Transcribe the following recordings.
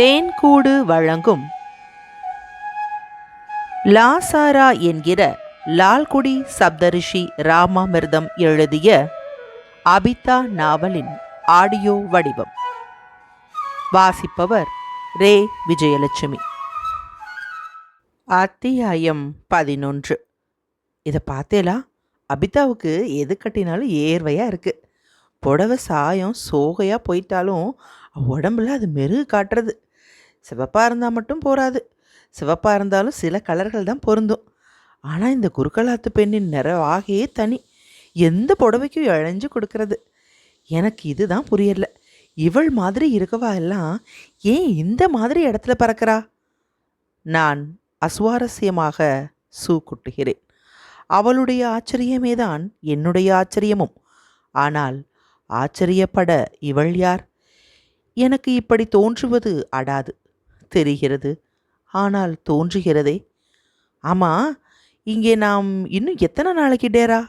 தேன்கூடு வழங்கும். லாசாரா என்கிற லால்குடி சப்தரிஷி ராமாமிர்தம் எழுதிய அபிதா நாவலின் ஆடியோ வடிவம். வாசிப்பவர் ரே விஜயலட்சுமி. அத்தியாயம் பதினொன்று. இதை பார்த்தேலா? அபிதாவுக்கு எது கட்டினாலும் ஏர்வையாக இருக்கு. புடவை சாயம் சோகையாக போயிட்டாலும் உடம்புல அது மெருகு காட்டுறது. சிவப்பாக இருந்தால் மட்டும் போராது சிவப்பாக இருந்தாலும் சில கலர்கள் தான் பொருந்தும். ஆனால் இந்த குறுக்கலாத்து பெண்ணின் நிறவாகையே தனி. எந்த புடவைக்கும் இழைஞ்சு கொடுக்கறது? எனக்கு இதுதான் புரியல. இவள் மாதிரி இருக்கவா எல்லாம் ஏன் இந்த மாதிரி இடத்துல பறக்கிறா? நான் அசுவாரஸ்யமாக சூ குட்டுகிறேன் அவளுடைய ஆச்சரியமே தான் என்னுடைய ஆச்சரியமும். ஆனால் ஆச்சரியப்பட இவள் யார்? எனக்கு இப்படி தோன்றுவது அடாது. தெரிகிறது. ஆனால் தோன்றுகிறதே. அம்மா இங்கே நாம் இன்னும் எத்தனை நாளைக்கு டேரா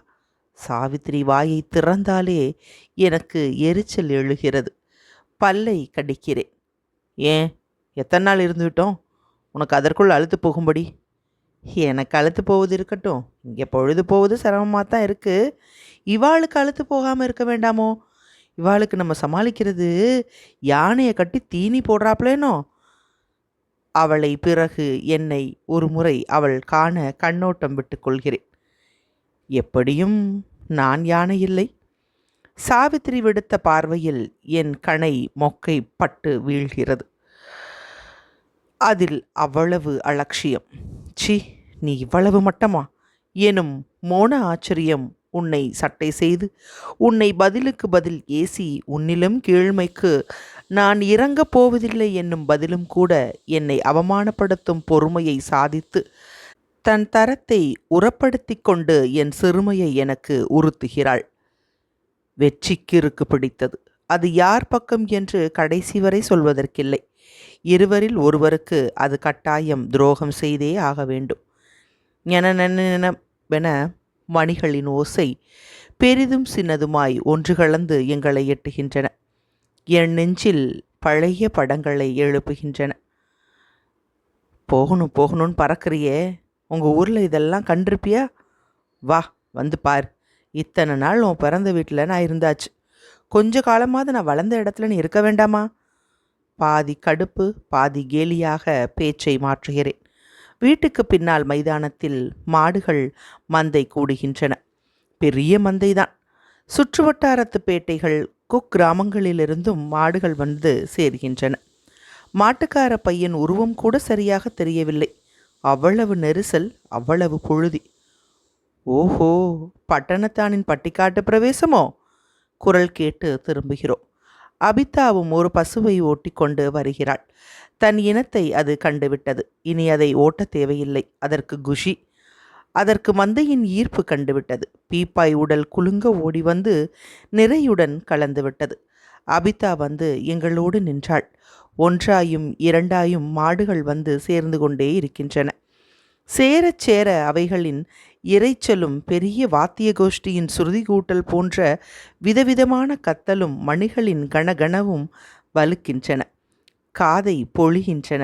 சாவித்திரி வாயை திறந்தாலே எனக்கு எரிச்சல் எழுகிறது. பல்லை கடிக்கிறேன். ஏன்? எத்தனை நாள் இருந்துவிட்டோம் உனக்கு அதற்குள் அழுத்து போகும்படி. எனக்கு அழுத்து போவது இருக்கட்டும். இங்கே பொழுது போவது சிரமமாக தான் இருக்குது இவாளுக்கு அழுத்து போகாமல் இருக்க வேண்டாமோ? இவாளுக்கு நம்ம சமாளிக்கிறது யானையை கட்டி தீனி போடுறாப்லேனோ அவளை பிறகு என்னை ஒரு முறை அவள் காண கண்ணோட்டம் விட்டு கொள்கிறேன் எப்படியும் நான் யானை இல்லை. சாவித்திரி விடுத்த பார்வையில் என் கணை மொக்கை பட்டு வீழ்கிறது. அதில் அவ்வளவு அலட்சியம். சி நீ இவ்வளவு மட்டமா? எனும் மோன ஆச்சரியம் உன்னை சட்டை செய்து உன்னை பதிலுக்கு பதில் ஏசி உன்னிலும் கீழ்மைக்கு. நான் இறங்கப் போவதில்லை என்னும் பதிலும் கூட என்னை அவமானப்படுத்தும் பொறுமையை சாதித்து தன் தரத்தை உரப்படுத்தி கொண்டு என் சிறுமையை எனக்கு உறுத்துகிறாள். வெற்றிக்கிருக்கு பிடித்தது. அது யார் பக்கம் என்று கடைசி வரை சொல்வதற்கில்லை. இருவரில் ஒருவருக்கு அது கட்டாயம் துரோகம் செய்தே ஆக வேண்டும். என வென மணிகளின் ஓசை பெரிதும் சின்னதுமாய் ஒன்று கலந்து எங்களை எட்டுகின்றன. என் நெஞ்சில் பழைய படங்களை எழுப்புகின்றன. போகணும் போகணும்னு பறக்கிறியே. உங்கள் ஊரில் இதெல்லாம் கண்டிருப்பியா? வா வந்து பார். இத்தனை நாள் உன் பிறந்த வீட்டில் நான் இருந்தாச்சு. கொஞ்ச காலமாவது நான் வளர்ந்த இடத்துல நீ இருக்க வேண்டாமா? பாதி கடுப்பு பாதி கேலியாக பேச்சை மாற்றுகிறேன். வீட்டுக்கு பின்னால் மைதானத்தில் மாடுகள் மந்தை கூடுகின்றன. பெரிய மந்தைதான். சுற்றுவட்டாரத்து பேட்டைகள் குக்கிராமங்களிலிருந்தும் மாடுகள் வந்து சேர்கின்றன. மாட்டுக்கார பையன் உருவம் கூட சரியாக தெரியவில்லை. அவ்வளவு நெரிசல் அவ்வளவு புழுதி. ஓஹோ பட்டணத்தானின் பட்டிக்காட்டு பிரவேசமோ? குரல் கேட்டு திரும்புகிறோம். அபிதாவும் ஒரு பசுவை ஓட்டிக்கொண்டு வருகிறாள். தன் இனத்தை அது கண்டுவிட்டது. இனி அதை ஓட்ட தேவையில்லை. அதற்கு குஷி. அதற்கு மந்தையின் ஈர்ப்பு கண்டுவிட்டது. பீப்பாய் உடல் குலுங்க ஓடி வந்து நிறையுடன் கலந்துவிட்டது. அபிதா வந்து எங்களோடு நின்றாள். ஒன்றாயும் இரண்டாயும் மாடுகள் வந்து சேர்ந்து கொண்டே இருக்கின்றன. சேரச் சேர அவைகளின் இறைச்சலும் பெரிய வாத்திய கோஷ்டியின் சுருதி கூட்டல் போன்ற விதவிதமான கத்தலும் மணிகளின் கணகணவும் வலுக்கின்றன. காதை பொழிகின்றன.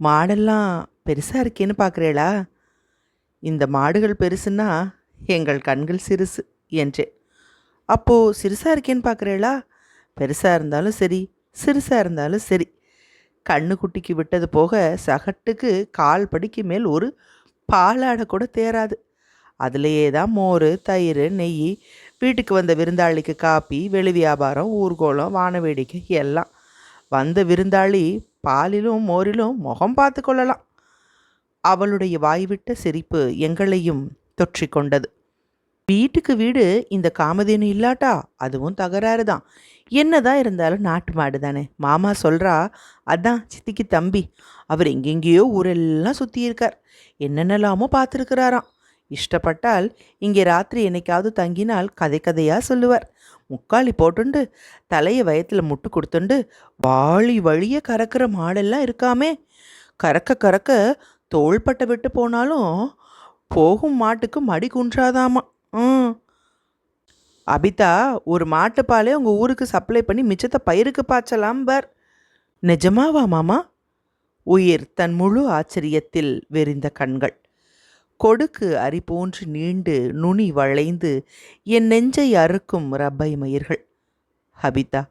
மாடெல்லாம் பெருசாக இருக்கேன்னு பார்க்குறேளா இந்த மாடுகள் பெருசுன்னா எங்கள் கண்கள் சிறுசு என்றேன் அப்போது சிறுசாக இருக்கேன்னு பார்க்குறேளா பெருசாக இருந்தாலும் சரி சிறுசாக இருந்தாலும் சரி. கண்ணு குட்டிக்கு விட்டது போக சகட்டுக்கு கால் படிக்கு மேல் ஒரு பாலாடை கூட தேராது அதுலேயே தான் மோர் தயிர் நெய் வீட்டுக்கு வந்த விருந்தாளிக்கு காப்பி வெளி வியாபாரம் ஊர்கோலம் வான வேடிக்கை எல்லாம். வந்த விருந்தாளி பாலிலும் மோரிலும் முகம் பார்த்து கொள்ளலாம். அவளுடைய வாய்விட்ட சிரிப்பு எங்களையும் தொற்றிக்கொண்டது. வீட்டுக்கு வீடு இந்த காமதேனு இல்லாட்டா? அதுவும் தகராறு தான். என்னதான் இருந்தாலும் நாட்டு மாடு தானே. மாமா சொல்கிறா அதான் சித்திக்கு தம்பி. அவர் எங்கெங்கேயோ ஊரெல்லாம் சுற்றி இருக்கார் என்னென்னலாமோ பார்த்துருக்கிறாராம். இஷ்டப்பட்டால் இங்கே ராத்திரி என்னைக்காவது தங்கினால் கதை கதையாக சொல்லுவார். முக்காலி போட்டுண்டு தலையை வயத்தில் முட்டு கொடுத்துண்டு வாளி வழிய கறக்கிற மாடெல்லாம் இருக்காமே. கறக்க கறக்க தோள்பட்டை விட்டு போனாலும் போகும் மாட்டுக்கு மடி குன்றாதாமா. ம். அபிதா ஒரு மாட்டுப்பாலே உங்கள் ஊருக்கு சப்ளை பண்ணி மிச்சத்தை பயிருக்கு பாய்ச்சலாம் பார் நிஜமாவா மாமா? உயிர் தன் முழு ஆச்சரியத்தில் வெறிந்த கண்கள். கொடுக்கு அரி போன்று நீண்டு நுனி வளைந்து என் நெஞ்சை அறுக்கும் ரப்பை மயிர்கள். ஹபிதா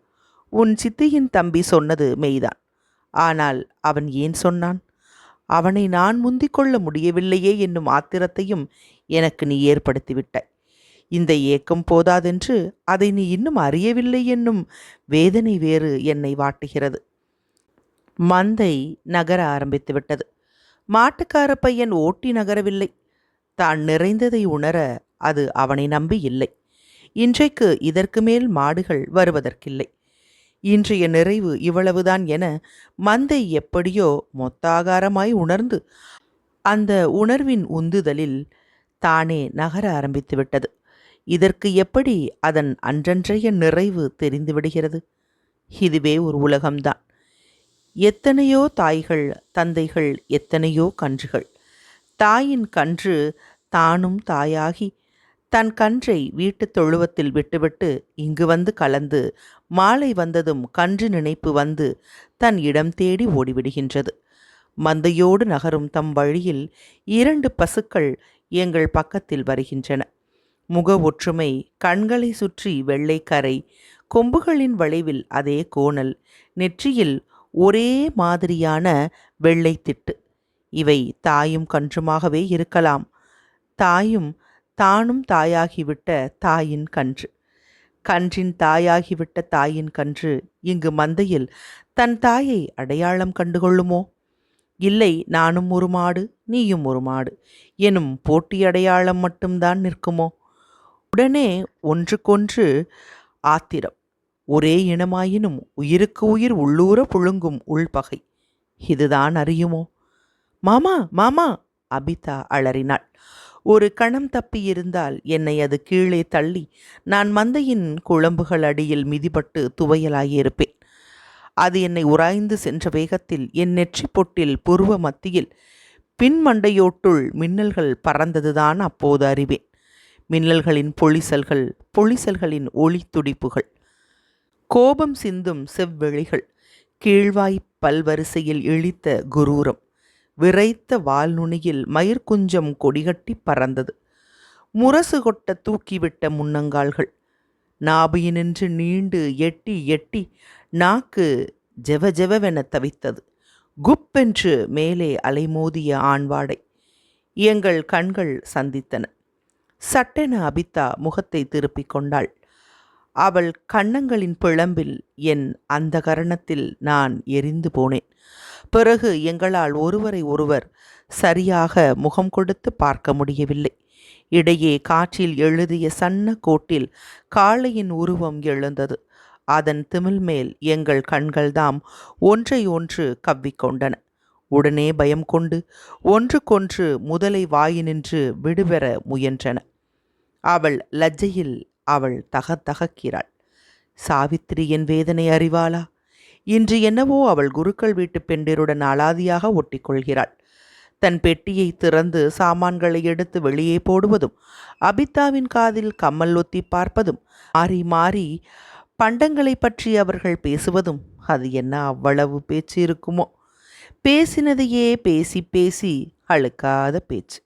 உன் சித்தியின் தம்பி சொன்னது மெய்தான். ஆனால் அவன் ஏன் சொன்னான்? அவனை நான் முந்திக்கொள்ள முடியவில்லையே என்னும் ஆத்திரத்தையும் எனக்கு நீ ஏற்படுத்திவிட்டாய். இந்த ஏக்கம் போதாதென்று அதை நீ இன்னும் அறியவில்லை என்னும் வேதனை வேறு என்னை வாட்டுகிறது. மந்தை நகர ஆரம்பித்து விட்டது மாட்டுக்கார பையன் ஓட்டி நகரவில்லை. தான் நிறைந்ததை உணர அது அவனை நம்பி இல்லை. இன்றைக்கு இதற்கு மேல் மாடுகள் வருவதற்கில்லை. இன்றைய நிறைவு இவ்வளவுதான் என மந்தை எப்படியோ மொத்தாகாரமாய் உணர்ந்து அந்த உணர்வின் உந்துதலில் தானே நகர ஆரம்பித்து விட்டது. இதற்கு எப்படி அதன் அன்றன்றைய நிறைவு தெரிந்துவிடுகிறது இதுவே ஒரு உலகம்தான். எத்தனையோ தாய்கள் தந்தைகள் எத்தனையோ கன்றுகள். தாயின் கன்று தானும் தாயாகி தன் கன்றை வீட்டுத் தொழுவத்தில் விட்டுவிட்டு இங்கு வந்து கலந்து மாலை வந்ததும் கன்று நினைப்பு வந்து தன் இடம் தேடி ஓடிவிடுகின்றது. மந்தையோடு நகரும் தம் வழியில் இரண்டு பசுக்கள் எங்கள் பக்கத்தில் வருகின்றன. முக ஒற்றுமை கண்களை சுற்றி வெள்ளை கரை கொம்புகளின் வளைவில் அதே கோணல் நெற்றியில் ஒரே மாதிரியான வெள்ளை திட்டு இவை தாயும் கன்றுமாகவே இருக்கலாம். தாயும் தானும் தாயாகிவிட்ட தாயின் கன்று. கன்றின் தாயாகிவிட்ட தாயின் கன்று இங்கு மந்தையில் தன் தாயை அடையாளம் கண்டுகொள்ளுமோ? இல்லை நானும் ஒரு மாடு நீயும் ஒரு மாடு எனும் போட்டி அடையாளம் மட்டும்தான் நிற்குமோ? உடனே ஒன்றுக்கொன்று ஆத்திரம். ஒரே இனமாயினும் உயிருக்கு உயிர் உள்ளூர புழுங்கும் உள்பகை. இதுதான் அறியுமோ? மாமா மாமா அபிதா அலறினாள். ஒரு கணம் தப்பியிருந்தால் என்னை அது கீழே தள்ளி நான் மந்தையின் குழம்புகள் அடியில் மிதிபட்டு துவையலாகியிருப்பேன். அது என்னை உராய்ந்து சென்ற வேகத்தில் என் நெற்றி பொட்டில் புருவ மத்தியில் பின்மண்டையோட்டுள் மின்னல்கள் பறந்ததுதான் அப்போது அறிவேன். மின்னல்களின் பொழிசல்கள் பொழிசல்களின் ஒளி துடிப்புகள். கோபம் சிந்தும் செவ்வெளிகள். கீழ்வாய் பல்வரிசையில் இழித்த குரூரம். விரைத்த வால்நுனியில் மயிர்குஞ்சம் கொடிகட்டி பறந்தது. முரசு கொட்ட தூக்கிவிட்ட முன்னங்கால்கள். நாபியினின்று நீண்டு எட்டி எட்டி நாக்கு ஜெவ ஜெவவென தவித்தது. குப்பென்று மேலே அலைமோதிய ஆண்வாடை. எங்கள் கண்கள் சந்தித்தன. சட்டென அபிதா முகத்தை திருப்பிக் கொண்டாள். அவள் கன்னங்களின் பிளம்பில் என் அந்த கரணத்தில் நான் எரிந்து போனேன். பிறகு எங்களால் ஒருவரை ஒருவர் சரியாக முகம் கொடுத்து பார்க்க முடியவில்லை. இடையே காற்றில் எழுதிய சன்ன கோட்டில் காளையின் உருவம் எழுந்தது. அதன் திமில் மேல் எங்கள் கண்கள்தாம் ஒன்றை ஒன்று கவ்விக்கொண்டன உடனே பயம் கொண்டு ஒன்றுக்கொன்று முதலை வாயினின்று விடுபெற முயன்றன. அவள் லஜ்ஜையில் அவள் தகத்தகக்கிறாள். சாவித்திரியின் வேதனை அறிவாளா? இன்று என்னவோ அவள் குருக்கள் வீட்டு பெண்டிருடன் அலாதியாக ஒட்டிக்கொள்கிறாள். தன் பெட்டியை திறந்து சாமான்களை எடுத்து வெளியே போடுவதும் அபிதாவின் காதில் கம்மல் ஒத்தி பார்ப்பதும் மாறி மாறி பண்டங்களை பற்றி அவர்கள் பேசுவதும் அது என்ன அவ்வளவு பேச்சு இருக்குமோ? பேசினதையே பேசி பேசி அழுக்காத பேச்சு.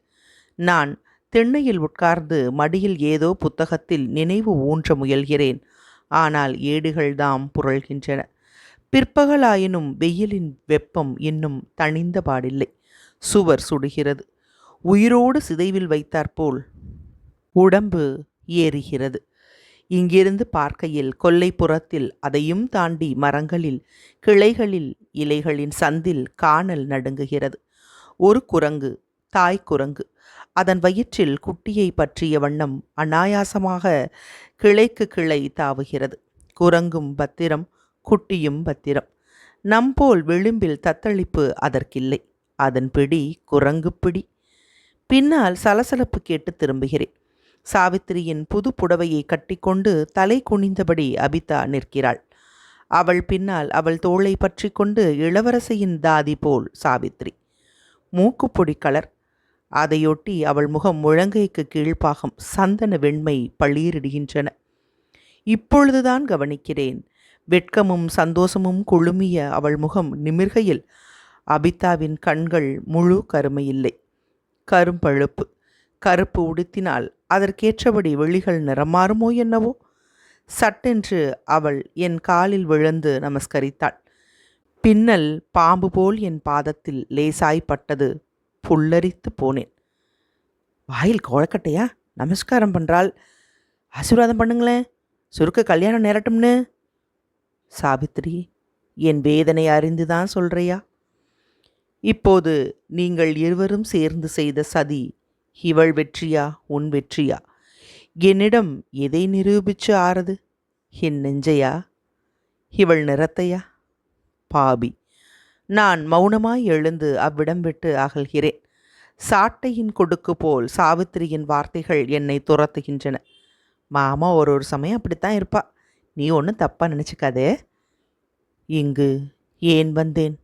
நான் திண்ணையில் உட்கார்ந்து மடியில் ஏதோ புத்தகத்தில் நினைவு ஊன்ற முயல்கிறேன். ஆனால் ஏடுகள்தாம் புரள்கின்றன. பிற்பகலாயினும் வெயிலின் வெப்பம் இன்னும் தணிந்த பாடில்லை சுவர் சுடுகிறது. உயிரோடு சிதைவில் வைத்தாற்போல் உடம்பு ஏறுகிறது. இங்கிருந்து பார்க்கையில் கொல்லைப்புறத்தில் அதையும் தாண்டி மரங்களில் கிளைகளில் இலைகளின் சந்தில் காணல் நடுங்குகிறது. ஒரு குரங்கு தாய் குரங்கு. அதன் வயிற்றில் குட்டியை பற்றிய வண்ணம் அனாயாசமாக கிளைக்கு கிளை தாவுகிறது. குரங்கும் பத்திரம் குட்டியும் பத்திரம். நம்போல் விளிம்பில் தத்தளிப்பு அதற்கில்லை. அதன் பிடி குரங்கு பிடி. பின்னால் சலசலப்பு கேட்டு திரும்புகிறேன். சாவித்திரியின் புது புடவையை கட்டிக்கொண்டு தலை குனிந்தபடி அபிதா நிற்கிறாள். அவள் பின்னால் அவள் தோளை பற்றி கொண்டு இளவரசியின் தாதி போல் சாவித்ரி மூக்குப்பொடி கலர் அதையொட்டி அவள் முகம் முழங்கைக்கு கீழ்ப்பாகம் சந்தன வெண்மை பளீரிடுகின்றன. இப்பொழுதுதான் கவனிக்கிறேன். வெட்கமும் சந்தோஷமும் குழுமிய அவள் முகம் நிமிர்கையில் அபிதாவின் கண்கள் முழு கருமையில்லை. கரும்பழுப்பு. கருப்பு உடுத்தினால் அதற்கேற்றபடி விழிகள் நிறமாறுமோ என்னவோ? சட்டென்று அவள் என் காலில் விழுந்து நமஸ்கரித்தாள். பின்னல் பாம்பு போல் என் பாதத்தில் லேசாய்ப்பட்டது புல்லரித்து போனேன். வாயில் கோழக்கட்டையா நமஸ்காரம் பண்ணுறாள் ஆசீர்வாதம் பண்ணுங்களேன். சுருக்க கல்யாணம் நேரட்டும்னு. சாவித்திரி என் வேதனை அறிந்துதான் சொல்கிறியா இப்போது நீங்கள் இருவரும் சேர்ந்து செய்த சதி இவள் வெற்றியா உன் வெற்றியா? என்னிடம் எதை நிரூபிச்சு ஆறது? என் நெஞ்சையா? இவள் நிறத்தையா? பாபி நான் மௌனமாய் எழுந்து அவ்விடம் விட்டு அகல்கிறேன். சாட்டையின் கொடுக்கு போல் சாவித்திரியின் வார்த்தைகள் என்னை துரத்துகின்றன. மாமா ஒரு ஒரு சமயம் அப்படித்தான் இருப்பா. நீ ஒன்றும் தப்பாக நினச்சிக்காதே. இங்கு ஏன் வந்தேன்?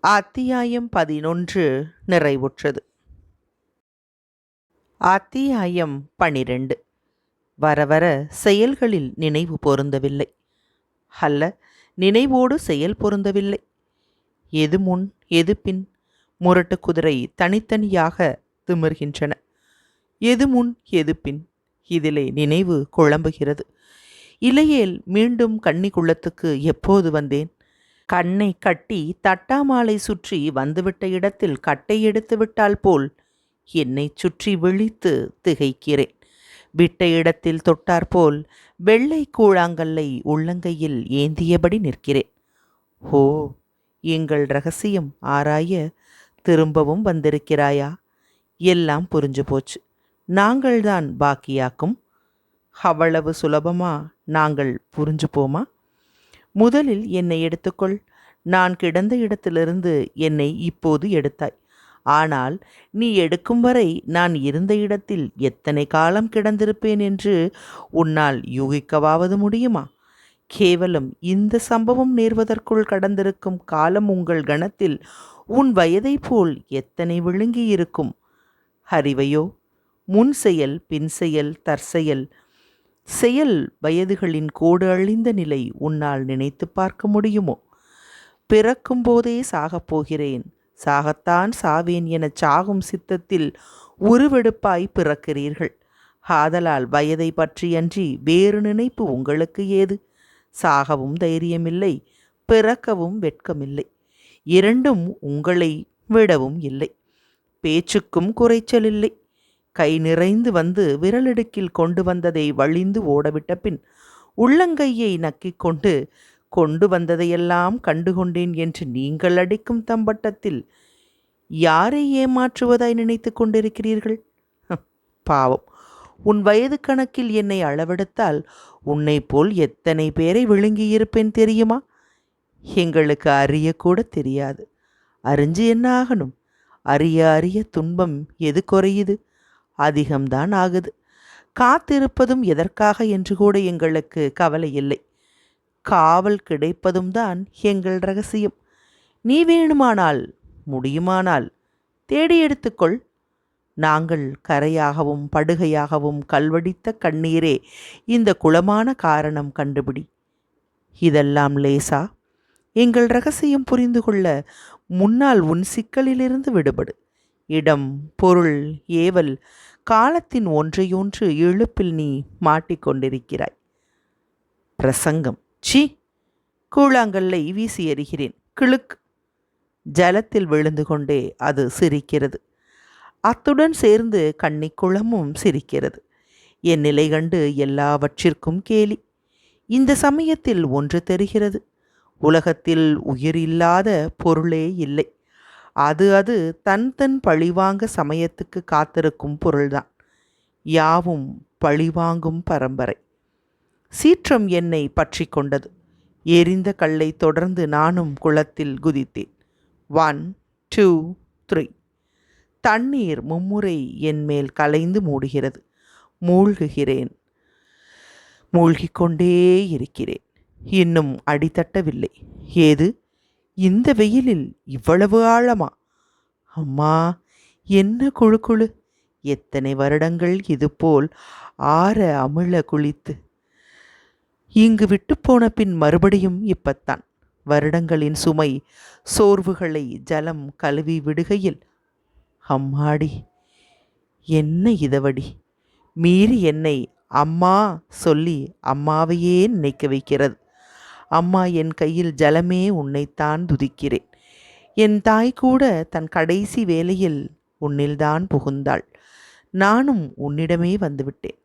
அத்தியாயம் பதினொன்று நிறைவுற்றது. அத்தியாயம் பனிரெண்டு. வர வர செயல்களில் நினைவு பொருந்தவில்லை. அல்ல நினைவோடு செயல் பொருந்தவில்லை. எது முன் எது பின்? முரட்டு குதிரை தனித்தனியாக திமிர்கின்றன. எது முன் எது பின்? இதிலே நினைவு குழம்புகிறது. இலையேல் மீண்டும் கன்னிக்குள்ளத்துக்கு எப்போது வந்தேன்? கண்ணை கட்டி தட்டாமாலை சுற்றி வந்துவிட்ட இடத்தில் கட்டை எடுத்து விட்டால் போல் என்னை சுற்றி விழித்து திகைக்கிறேன். விட்ட இடத்தில் தொட்டாற்போல் வெள்ளை கூழாங்கல்லை உள்ளங்கையில் ஏந்தியபடி நிற்கிறேன். ஓ எங்கள் ரகசியம் ஆராய திரும்பவும் வந்திருக்கிறாயா? எல்லாம் புரிஞ்சு போச்சு. நாங்கள்தான் பாக்கியாக்கும். அவ்வளவு சுலபமா நாங்கள் புரிஞ்சு போமா? முதலில் என்னை எடுத்துக்கொள். நான் கிடந்த இடத்திலிருந்து என்னை இப்போது எடுத்தாய். ஆனால் நீ எடுக்கும் வரை நான் இருந்த இடத்தில் எத்தனை காலம் கிடந்திருப்பேன் என்று உன்னால் யூகிக்கவாவது முடியுமா? கேவலம் இந்த சம்பவம் நேர்வதற்குள் கடந்திருக்கும் காலம் உங்கள் கணத்தில் உன் வயதைப் போல் எத்தனை விழுங்கி இருக்கும் அறிவையோ? முன் செயல் பின் செயல் தற்செயல் செயல். வயதுகளின் கோடு அழிந்த நிலை உன்னால் நினைத்து பார்க்க முடியுமோ? பிறக்கும் போதே சாகப் போகிறேன். சாகத்தான் சாவேன் என சாகும் சித்தத்தில் உருவெடுப்பாய் பிறக்கிறீர்கள். ஆதலால் வயதை பற்றியன்றி வேறு நினைப்பு உங்களுக்கு ஏது? சாகவும் தைரியமில்லை பிறக்கவும் வெட்கமில்லை. இரண்டும் உங்களை விடவும் இல்லை. பேச்சுக்கும் குறைச்சல் இல்லை. கை நிறைந்து வந்து விரலிடுக்கில் கொண்டு வந்ததை வழிந்து ஓடவிட்ட பின் உள்ளங்கையை நக்கிக் கொண்டு கொண்டு வந்ததையெல்லாம் கண்டுகொண்டேன் என்று நீங்கள் அடிக்கும் தம்பட்டத்தில் யாரை ஏமாற்றுவதாய் நினைத்து கொண்டிருக்கிறீர்கள்? பாவம். உன் வயது கணக்கில் என்னை அளவெடுத்தால் உன்னை போல் எத்தனை பேரை விழுங்கியிருப்பேன் தெரியுமா? எங்களுக்கு அறியக்கூட தெரியாது. அறிஞ்சு என்ன ஆகணும்? அறிய அறிய துன்பம் எது குறையுது? அதிகம்தான் ஆகுது. காத்திருப்பதும் எதற்காக என்று கூட எங்களுக்கு கவலை இல்லை. காவல் கிடைப்பதும் தான் எங்கள் ரகசியம். நீ வேணுமானால் முடியுமானால் தேடி எடுத்துக்கொள். நாங்கள் கரையாகவும் படுகையாகவும் கல்வடித்த கண்ணீரே இந்த குளமான காரணம் கண்டுபிடி. இதெல்லாம் லேசா? எங்கள் ரகசியம் புரிந்து கொள்ள முன்னால் உன் சிக்கலிலிருந்து விடுபடு. இடம் பொருள் ஏவல் காலத்தின் ஒன்றையொன்று இழுப்பில் நீ மாட்டிக்கொண்டிருக்கிறாய். பிரசங்கம். சி கூழாங்கல்லை வீசி எறிகிறேன். கிளுக் ஜலத்தில் விழுந்து கொண்டே அது சிரிக்கிறது. அத்துடன் சேர்ந்து கன்னிக்குளமும் சிரிக்கிறது. என் நிலை கண்டு எல்லாவற்றிற்கும் கேலி. இந்த சமயத்தில் ஒன்று தெரிகிறது. உலகத்தில் உயிர் இல்லாத பொருளே இல்லை. அது அது தன் தன் பழிவாங்க சமயத்துக்கு காத்திருக்கும் பொருள்தான். யாவும் பழிவாங்கும் பரம்பரை. சீற்றம் என்னை பற்றி கொண்டது எரிந்த கல்லை தொடர்ந்து நானும் குளத்தில் குதித்தேன். ஒன் டூ த்ரீ தண்ணீர் மும்முறை என் மேல் கலைந்து மூடுகிறது. மூழ்குகிறேன். மூழ்கிக் கொண்டே இருக்கிறேன். இன்னும் அடித்தட்டவில்லை ஏது? இந்த வெயிலில் இவ்வளவு ஆழமா? அம்மா என்ன குழு குழு? எத்தனை வருடங்கள் இதுபோல் ஆற அமிழ குளித்து இங்கு விட்டுப்போன பின் மறுபடியும் இப்பத்தான். வருடங்களின் சுமை சோர்வுகளை ஜலம் கழுவி விடுகையில் அம்மாடி என்ன இதவடி? மீறி என்னை அம்மா சொல்லி அம்மாவையே நினைக்க வைக்கிறது. அம்மா என் கையில் ஜலமே உன்னைத்தான் துதிக்கிறேன். என் தாய் கூட தன் கடைசி வேலையில் உன்னில்தான் புகுந்தாள். நானும் உன்னிடமே வந்துவிட்டேன்.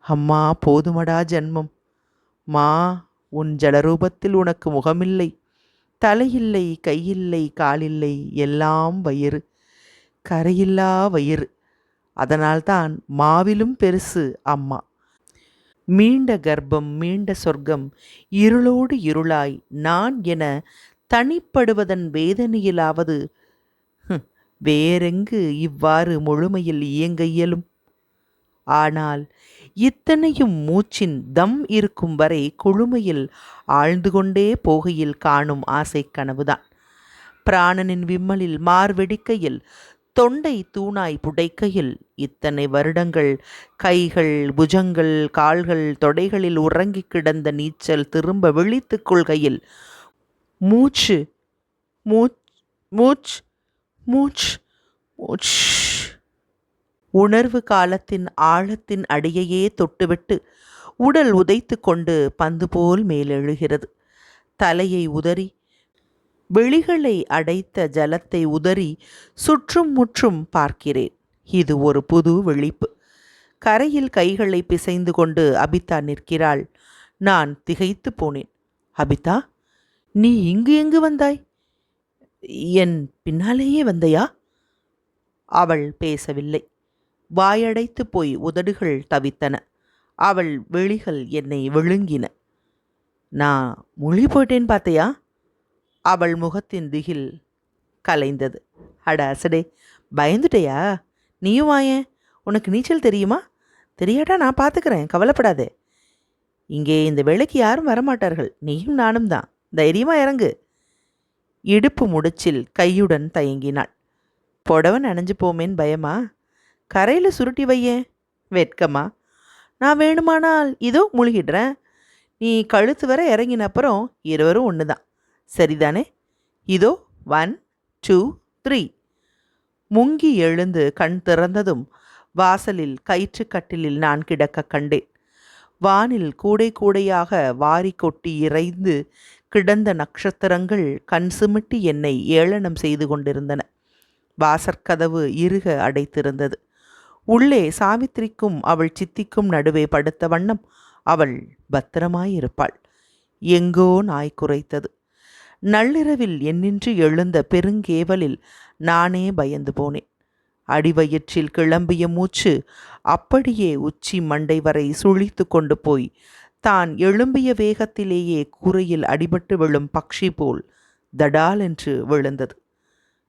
அம்மா போதுமடா ஜென்மம். மா உன் ஜலரூபத்தில் உனக்கு முகமில்லை. தலையில்லை கையில்லை காலில்லை எல்லாம் வயிறு. கரையில்லா வயிறு. அதனால்தான் மாவிலும் பெருசு அம்மா. மீண்ட கர்ப்பம் மீண்ட சொர்க்கம் இருளோடு இருளாய். நான் என தனிப்படுவதன் வேதனையிலாவது வேறெங்கு இவ்வாறு முழுமையில் இயங்க இயலும்? ஆனால் இத்தனையும் மூச்சின் தம் இருக்கும் வரை குழுமையில் ஆழ்ந்து கொண்டே போகையில் காணும் ஆசை கனவுதான். பிராணனின் விம்மலில் மார்வெடிக்கையில் தொண்டை தூணாய் புடைக்கையில் இத்தனை வருடங்கள் கைகள் புஜங்கள் கால்கள் தொடைகளில் உறங்கிக் கிடந்த நீச்சல் திரும்ப விழித்துக் கொள்கையில் மூச்சு மூச் மூச் மூச் மூச். உணர்வு காலத்தின் ஆழத்தின் அடியையே தொட்டுவிட்டு உடல் உதைத்து கொண்டு பந்து போல் மேலெழுகிறது. தலையை உதறி வெளிகளை அடைத்த ஜலத்தை உதறி சுற்றும் முற்றும் பார்க்கிறேன். இது ஒரு புது விழிப்பு. கரையில் கைகளை பிசைந்து கொண்டு அபிதா நிற்கிறாள். நான் திகைத்து போனேன். அபிதா நீ இங்கு எங்கு வந்தாய்? என் பின்னாலேயே வந்தையா? அவள் பேசவில்லை. வாயடைத்து போய் உதடுகள் தவித்தன. அவள் விழிகள் என்னை விழுங்கின. நான் மொழி போயிட்டேன்னு பார்த்தையா அவள் முகத்தின் திகில் கலைந்தது. அட அசடே பயந்துட்டயா? நீயும் வாயேன் உனக்கு நீச்சல் தெரியுமா? தெரியாட்டா நான் பார்த்துக்கிறேன் கவலைப்படாதே. இங்கே இந்த வேலைக்கு யாரும் வரமாட்டார்கள். நீயும் நானும் தான். தைரியமாக இறங்கு. இடுப்பு முடிச்சில் கையுடன் தயங்கினாள். புடவை நனைஞ்சு போமேன்னு பயமா? கரையில் சுருட்டி வையேன் வெட்கமா. நான் வேணுமானால் இதோ முழுகிடுறேன். நீ கழுத்து வரை இறங்கின அப்புறம் இருவரும் ஒன்று தான் சரிதானே? இதோ ஒன் டூ த்ரீ முங்கி எழுந்து கண் திறந்ததும் வாசலில் கயிற்றுக்கட்டிலில் நான் கிடக்க கண்டேன். வானில் கூடை கூடையாக வாரி கொட்டி இறைந்து கிடந்த நட்சத்திரங்கள் கண் சிமிட்டி என்னை ஏளனம் செய்து கொண்டிருந்தன. வாசற்கதவு இறுக அடைத்திருந்தது. உள்ளே சாவித்திரிக்கும் அவள் சித்திக்கும் நடுவே படுத்த வண்ணம் அவள் பத்திரமாயிருப்பாள். எங்கோ நாய் குறைத்தது நள்ளிரவில் என்னின்று எழுந்த பெருங்கேவலில் நானே பயந்து போனேன். அடிவயிற்றில் கிளம்பிய மூச்சு அப்படியே உச்சி மண்டை வரை சுழித்து கொண்டு போய் தான் எழும்பிய வேகத்திலேயே கூரையில் அடிபட்டு விழும் பக்ஷி போல் தடால் என்று விழுந்தது.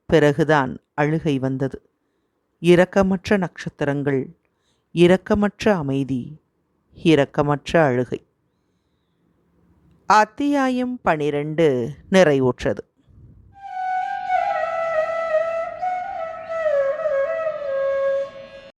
பிறகுதான் அழுகை வந்தது. இரக்கமற்ற நட்சத்திரங்கள் இரக்கமற்ற அமைதி இரக்கமற்ற அழுகை. அத்தியாயம் பனிரெண்டு நிறைவுற்றது.